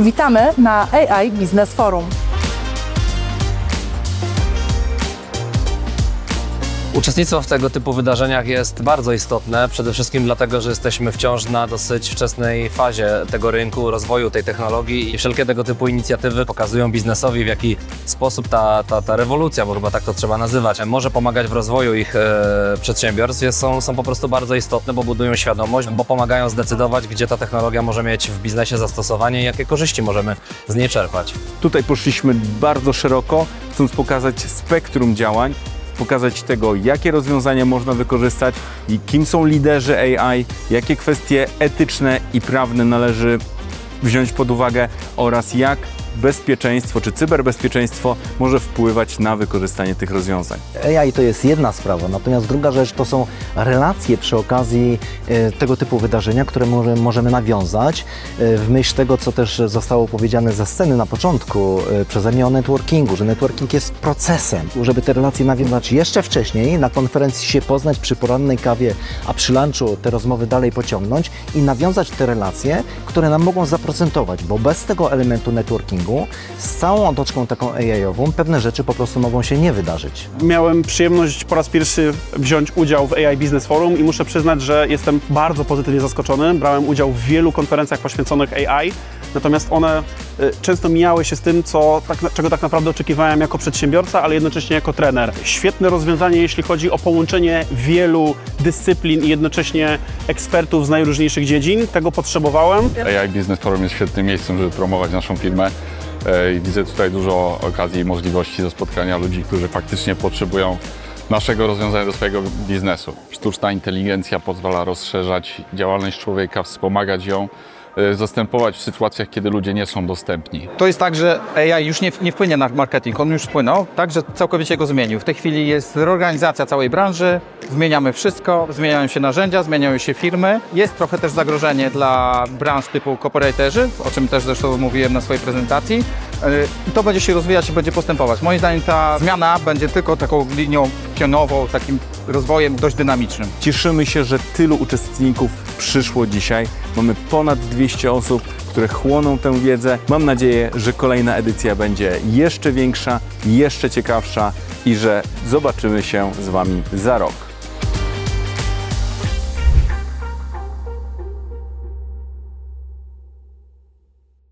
Witamy na AI Business Forum. Uczestnictwo w tego typu wydarzeniach jest bardzo istotne, przede wszystkim dlatego, że jesteśmy wciąż na dosyć wczesnej fazie tego rynku, rozwoju tej technologii i wszelkie tego typu inicjatywy pokazują biznesowi, w jaki sposób ta, ta, ta rewolucja, bo chyba tak to trzeba nazywać, może pomagać w rozwoju ich e, przedsiębiorstw, jest, są, są po prostu bardzo istotne, bo budują świadomość, bo pomagają zdecydować, gdzie ta technologia może mieć w biznesie zastosowanie i jakie korzyści możemy z niej czerpać. Tutaj poszliśmy bardzo szeroko, chcąc pokazać spektrum działań, pokazać tego, jakie rozwiązania można wykorzystać i kim są liderzy AI, jakie kwestie etyczne i prawne należy wziąć pod uwagę oraz jak bezpieczeństwo czy cyberbezpieczeństwo może wpływać na wykorzystanie tych rozwiązań. AI to jest jedna sprawa, natomiast druga rzecz to są relacje przy okazji e, tego typu wydarzenia, które może, możemy nawiązać e, w myśl tego, co też zostało powiedziane ze sceny na początku e, przeze mnie o networkingu, że networking jest procesem, żeby te relacje nawiązać jeszcze wcześniej, na konferencji się poznać przy porannej kawie, a przy lunchu te rozmowy dalej pociągnąć i nawiązać te relacje, które nam mogą zaprocentować, bo bez tego elementu networkingu z całą otoczką taką AI-ową pewne rzeczy po prostu mogą się nie wydarzyć. Miałem przyjemność po raz pierwszy wziąć udział w AI Business Forum i muszę przyznać, że jestem bardzo pozytywnie zaskoczony. Brałem udział w wielu konferencjach poświęconych AI, natomiast one y, często mijały się z tym, co, tak, czego tak naprawdę oczekiwałem jako przedsiębiorca, ale jednocześnie jako trener. Świetne rozwiązanie, jeśli chodzi o połączenie wielu dyscyplin i jednocześnie ekspertów z najróżniejszych dziedzin. Tego potrzebowałem. AI Business Forum jest świetnym miejscem, żeby promować naszą firmę. I widzę tutaj dużo okazji i możliwości do spotkania ludzi, którzy faktycznie potrzebują naszego rozwiązania do swojego biznesu. Sztuczna inteligencja pozwala rozszerzać działalność człowieka, wspomagać ją, zastępować w sytuacjach, kiedy ludzie nie są dostępni. To jest tak, że AI już nie, nie wpłynie na marketing, on już wpłynął, także całkowicie go zmienił. W tej chwili jest reorganizacja całej branży, zmieniamy wszystko, zmieniają się narzędzia, zmieniają się firmy. Jest trochę też zagrożenie dla branż typu corporatorzy, o czym też zresztą mówiłem na swojej prezentacji. I to będzie się rozwijać i będzie postępować. Moim zdaniem ta zmiana będzie tylko taką linią pionową, takim rozwojem dość dynamicznym. Cieszymy się, że tylu uczestników przyszło dzisiaj. Mamy ponad 200 osób, które chłoną tę wiedzę. Mam nadzieję, że kolejna edycja będzie jeszcze większa, jeszcze ciekawsza i że zobaczymy się z Wami za rok.